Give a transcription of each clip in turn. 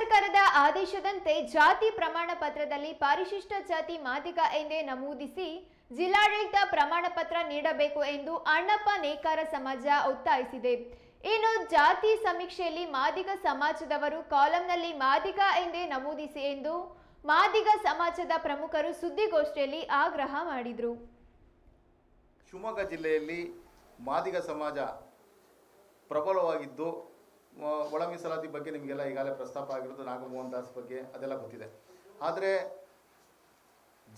ಸರ್ಕಾರದ ಆದೇಶದಂತೆ ಜಾತಿ ಪ್ರಮಾಣ ಪತ್ರದಲ್ಲಿ ಪರಿಶಿಷ್ಟ ಜಾತಿ ಮಾದಿಗ ಎಂದೇ ನಮೂದಿಸಿ ಜಿಲ್ಲಾಡಳಿತ ಪ್ರಮಾಣ ಪತ್ರ ನೀಡಬೇಕು ಎಂದು ಅಣ್ಣಪ್ಪ ನೇಕಾರ ಸಮಾಜ ಒತ್ತಾಯಿಸಿದೆ. ಇನ್ನು ಜಾತಿ ಸಮೀಕ್ಷೆಯಲ್ಲಿ ಮಾದಿಗ ಸಮಾಜದವರು ಕಾಲಂನಲ್ಲಿ ಮಾದಿಗ ಎಂದೇ ನಮೂದಿಸಿ ಎಂದು ಮಾದಿಗ ಸಮಾಜದ ಪ್ರಮುಖರು ಸುದ್ದಿಗೋಷ್ಠಿಯಲ್ಲಿ ಆಗ್ರಹ ಮಾಡಿದರು. ಶಿವಮೊಗ್ಗ ಜಿಲ್ಲೆಯಲ್ಲಿ ಮಾದಿಗ ಸಮಾಜ ಪ್ರಬಲವಾಗಿದ್ದು ಒಳ ಮೀಸಲಾತಿ ಬಗ್ಗೆ ನಿಮಗೆಲ್ಲ ಈಗಾಗಲೇ ಪ್ರಸ್ತಾಪ ಆಗಿರೋದು ನಾಗಮೋಹನ್ ದಾಸ್ ಬಗ್ಗೆ ಅದೆಲ್ಲ ಗೊತ್ತಿದೆ. ಆದರೆ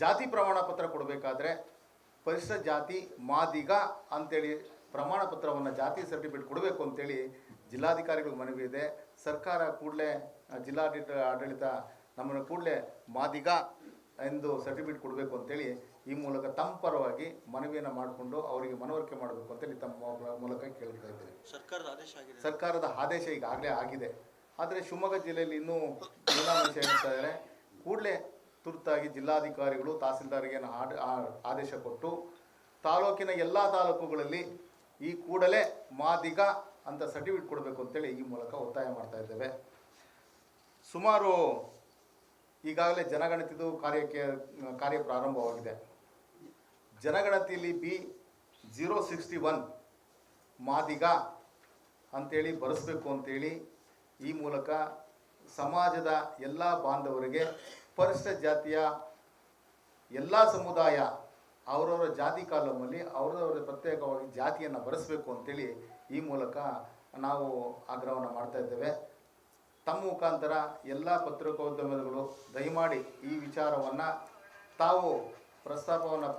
ಜಾತಿ ಪ್ರಮಾಣ ಪತ್ರ ಕೊಡಬೇಕಾದ್ರೆ ಪರಿಶಿಷ್ಟ ಜಾತಿ ಮಾದಿಗ ಅಂತೇಳಿ ಪ್ರಮಾಣ ಪತ್ರವನ್ನು ಜಾತಿ ಸರ್ಟಿಫಿಕೇಟ್ ಕೊಡಬೇಕು ಅಂತೇಳಿ ಜಿಲ್ಲಾಧಿಕಾರಿಗಳಿಗೆ ಮನವಿ ಇದೆ. ಸರ್ಕಾರ ಕೂಡಲೇ, ಜಿಲ್ಲಾಡಳಿತ, ಆಡಳಿತ ನಮ್ಮನ್ನು ಕೂಡಲೇ ಮಾದಿಗ ಎಂದು ಸರ್ಟಿಫಿಕೇಟ್ ಕೊಡಬೇಕು ಅಂತೇಳಿ ಈ ಮೂಲಕ ತಮ್ಮ ಪರವಾಗಿ ಮನವಿಯನ್ನು ಮಾಡಿಕೊಂಡು ಅವರಿಗೆ ಮನವರಿಕೆ ಮಾಡಬೇಕು ಅಂತೇಳಿ ತಮ್ಮ ಮೂಲಕ ಕೇಳ್ತಾ ಇದ್ದೇನೆ. ಸರ್ಕಾರದ ಆದೇಶ ಆಗಿದೆ. ಸರ್ಕಾರದ ಆದೇಶ ಈಗಾಗಲೇ ಆಗಿದೆ. ಆದರೆ ಶಿವಮೊಗ್ಗ ಜಿಲ್ಲೆಯಲ್ಲಿ ಇನ್ನೂ ಏನಾಂಶ ಹೇಳ್ತಾ ಇದ್ದಾರೆ. ಕೂಡಲೇ ತುರ್ತಾಗಿ ಜಿಲ್ಲಾಧಿಕಾರಿಗಳು ತಹಸೀಲ್ದಾರ್ಗೆ ಆದೇಶ ಕೊಟ್ಟು ತಾಲೂಕಿನ ಎಲ್ಲ ತಾಲೂಕುಗಳಲ್ಲಿ ಈ ಕೂಡಲೇ ಮಾದಿಗ ಅಂತ ಸರ್ಟಿಫಿಕೇಟ್ ಕೊಡಬೇಕು ಅಂತೇಳಿ ಈ ಮೂಲಕ ಒತ್ತಾಯ ಮಾಡ್ತಾ ಇದ್ದೇವೆ. ಸುಮಾರು ಈಗಾಗಲೇ ಜನಗಣತಿದು ಕಾರ್ಯಕ್ಕೆ, ಕಾರ್ಯ ಪ್ರಾರಂಭವಾಗಿದೆ. ಜನಗಣತಿಯಲ್ಲಿ B zero sixty one Madiga ಅಂಥೇಳಿ ಬರೆಸ್ಬೇಕು ಅಂಥೇಳಿ ಈ ಮೂಲಕ ಸಮಾಜದ ಎಲ್ಲ ಬಾಂಧವರಿಗೆ ಪರಿಶಿಷ್ಟ ಜಾತಿಯ ಎಲ್ಲ ಸಮುದಾಯ ಅವರವರ ಜಾತಿ ಕಾಲಮಲ್ಲಿ ಅವರವರ ಪ್ರತ್ಯೇಕವಾಗಿ ಜಾತಿಯನ್ನು ಬರೆಸಬೇಕು ಅಂತೇಳಿ ಈ ಮೂಲಕ ನಾವು ಆಗ್ರಹವನ್ನು ಮಾಡ್ತಾ ಇದ್ದೇವೆ. ತಮ್ಮ ಮುಖಾಂತರ ಎಲ್ಲ ಪತ್ರಿಕೋದ್ಯಮಗಳು ದಯಮಾಡಿ ಈ ವಿಚಾರವನ್ನು ತಾವು ಪ್ರಸ್ತಾಪವನ್ನು